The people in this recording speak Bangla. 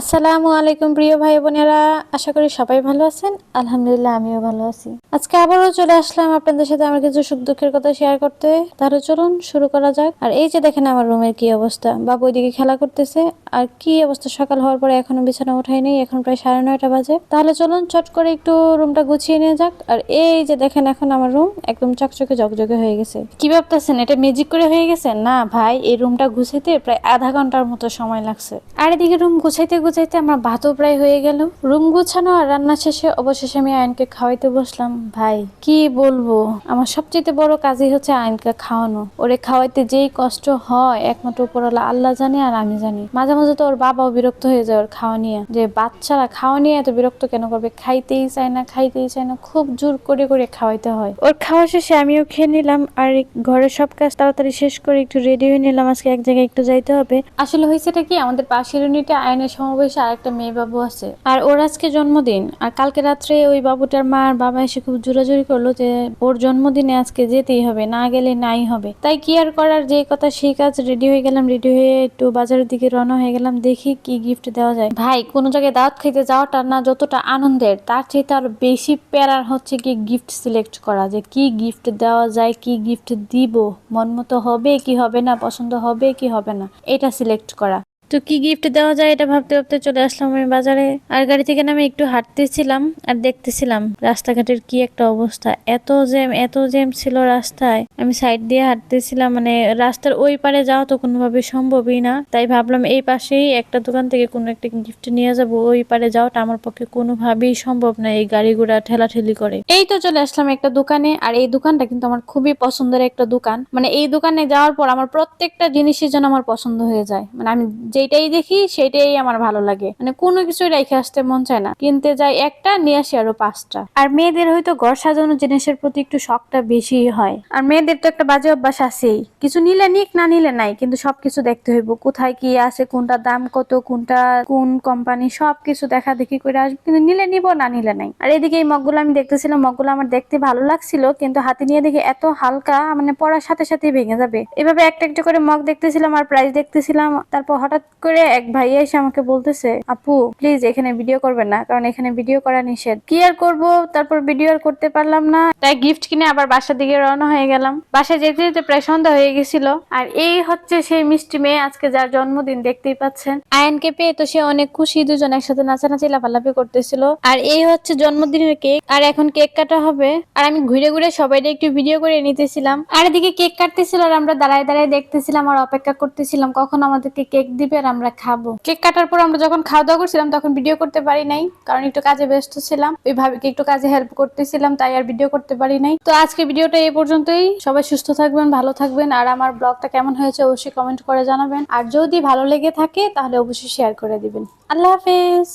আসসালামু আলাইকুম প্রিয় ভাই বোনেরা, আশা করি সবাই ভালো আছেন। আলহামদুলিল্লাহ, আমিও ভালো আছি। আজকে আবারও চলে আসলাম আপনাদের সাথে আমার কিছু সুখ দুঃখের কথা শেয়ার করতে। তাহলে চলুন শুরু করা যাক। আর এই যে দেখেন আমার রুমের কি অবস্থা। বাবু ওইদিকে খেলা করতেছে। আর কি অবস্থা? সকাল হওয়ার পরে এখনও বিছানা ওঠাই নেই। এখন প্রায় সাড়ে নয়টা বাজে। তাহলে চলুন চট করে একটু রুমটা গুছিয়ে নিয়ে যাক। আর এই যে দেখেন এখন আমার রুম একদম চকচকে জকজকে হয়ে গেছে। কি ভাবতেছেন? এটা ম্যাজিক করে হয়ে গেছে? না ভাই, এই রুমটা গুছাইতে প্রায় আধা ঘণ্টার মতো সময় লাগছে। আর এদিকে রুম গুছাইতে গুছাইতে আমার ভাতও প্রায় হয়ে গেল। রুম গুছানো আর রান্না শেষে অবশেষে আমি আয়নকে খাওয়াইতে বসলাম। ভাই, কি বলব? আমার সবচেয়ে বড় কাজই হচ্ছে আয়নকে খাওয়ানো। ওরে খাওয়াইতে যেই কষ্ট হয়, একমাত্র উপরওয়ালা আল্লাহ জানে আর আমি জানি। মাঝে মাঝে তো ওর বাবাও বিরক্ত হয়ে যায় ওর খাওয়া নিয়ে যে বাচ্চারা খাওয়া নিয়ে এত বিরক্ত কেন করবে? খাইতেই চায় না, খাইতেই চায় না। খুব জোর করে করে খাওয়াইতে হয়। ওর খাওয়া শেষে আমিও খেয়ে নিলাম আর ঘরের সব কাজ তাড়াতাড়ি শেষ করে একটু রেডি হয়ে নিলাম। আজকে এক জায়গায় একটু যাইতে হবে। আসলে হয়েছেটা কি? আমাদের পাশের ইউনিটে আয়নের সমাবেশে আরেকটা মেয়ে বাবু আছে। আর ওর আজকে জন্মদিন। আর কালকে রাত্রে ওই বাবুটার মা আর বাবা এসে খুব জোরাজুরি করল যে ওর জন্মদিনে আজকে যেতেই হবে, না গেলে নাই হবে। তাই কি আর করার? যে কথা সেই কাজ রেডি হয়ে গেলাম রেডি হয়ে একটু বাজারের দিকে রওনা হয়ে গেলাম, দেখি কি গিফট দেওয়া যায়। ভাই, কোনো জায়গায় দাওয়াত খাইতে যাওয়াটা না যতটা আনন্দের, তার চেয়ে তার বেশি প্যারার হচ্ছে কি গিফট সিলেক্ট করা, যে কি গিফট দেওয়া যায়, কি গিফট দিব মন মতো হবে কি হবে না, পছন্দ হবে কি হবে না, এটা সিলেক্ট করা। তো কি গিফট দেওয়া যায় এটা ভাবতে ভাবতে চলে আসলাম আমি বাজারে। আর গাড়ি থেকে নামে একটু হাঁটতেছিলাম আর দেখতেছিলাম রাস্তাঘাটের কি একটা অবস্থা। এত জ্যাম এত জ্যাম ছিল রাস্তায়। আমি সাইড দিয়ে হাঁটতেছিলাম মানে রাস্তার ওই পারে যাওয়া তো কোনোভাবে সম্ভবই না। তাই ভাবলাম এই পাশেই একটা দোকান থেকে কোনো একটা গিফট নিয়ে যাব। ওই পারে যাওয়াটা আমার পক্ষে কোনোভাবেই সম্ভব না এই গাড়ি ঘোড়া ঠেলাঠেলি করে। এই তো চলে আসলাম একটা দোকানে। আর এই দোকানটা কিন্তু আমার খুবই পছন্দের একটা দোকান। মানে এই দোকানে যাওয়ার পর আমার প্রত্যেকটা জিনিসই যেন আমার পছন্দ হয়ে যায়। মানে আমি যেটাই দেখি সেটাই আমার ভালো লাগে। মানে কোনো কিছু রেখে আসতে মন চায় না। কিনতে যাই একটা, নিয়ে আসি আরও পাঁচটা। আর মেয়েদের হয়তো ঘর সাজানো জিনিসের প্রতি একটু শখটা বেশি হয়। আর মেয়েদের তো একটা বাজে অভ্যাস আছেই। কিছু নিলে নিক, না নিলে নাই, কিন্তু সবকিছু দেখতে হইব। কোথায় কি আছে কোনটা দাম কত, কোনটা কোন কোম্পানি সবকিছু দেখা দেখি করে আসবে। কিন্তু নিলে নিব, না নিলে নাই। আর এদিকে এই মগগুলো আমি দেখতেছিলাম, মগগুলো আমার দেখতে ভালো লাগছিল, কিন্তু হাতে নিয়ে দেখে এত হালকা মানে পড়ার সাথে সাথে ভেঙে যাবে। এভাবে একটা একটা করে মগ দেখতেছিলাম, আর প্রাইস দেখতেছিলাম। তারপর হঠাৎ করে এক ভাইয়া এসে আমাকে বলতেছে, আপু প্লিজ এখানে ভিডিও করবেন না, কারণ এখানে ভিডিও করা নিষেধ। কি আর করব? তারপর ভিডিও আর করতে পারলাম না। তাই গিফট কিনে আবার বাসার দিকে রওনা হয়ে গেলাম। বাসায় যেতে যেতে প্রায় সন্ধ্যা হয়ে গেছিল। আর এই হচ্ছে সেই মিষ্টি মেয়ে, আজকে যার জন্মদিন, দেখতেই পাচ্ছেন। আয়নকে পেয়ে তো সে অনেক খুশি, দুজন একসাথে নাচানাচি, লাফালাফি করতেছিল। আর এই হচ্ছে জন্মদিনের কেক। আর এখন কেক কাটা হবে। আর আমি ঘুরে ঘুরে সবাই একটু ভিডিও করে নিতেছিলাম। আর এদিকে কেক কাটতেছিল আর আমরা দাঁড়ায় দাঁড়ায় দেখতেছিলাম আর অপেক্ষা করতেছিলাম, কখন আমাদেরকে কেক দিবে আর আমরা খাব। কেক কাটার পর আমরা যখন খাওয়া দাওয়া করছিলাম, তখন ভিডিও করতে পারি নাই, কারণ একটু কাজে ব্যস্ত ছিলাম। ওইভাবে একটু কাজে হেল্প করতেছিলাম, তাই আর ভিডিও করতে পারি নাই। তো আজকে ভিডিওটা এই পর্যন্তই। সবাই সুস্থ থাকবেন, ভালো থাকবেন, আর আমার ব্লগটা কেমন হয়েছে অবশ্যই কমেন্ট করে জানাবেন। আর যদি ভালো লেগে থাকে, তাহলে অবশ্যই শেয়ার করে দিবেন। আল্লাহ হাফেজ!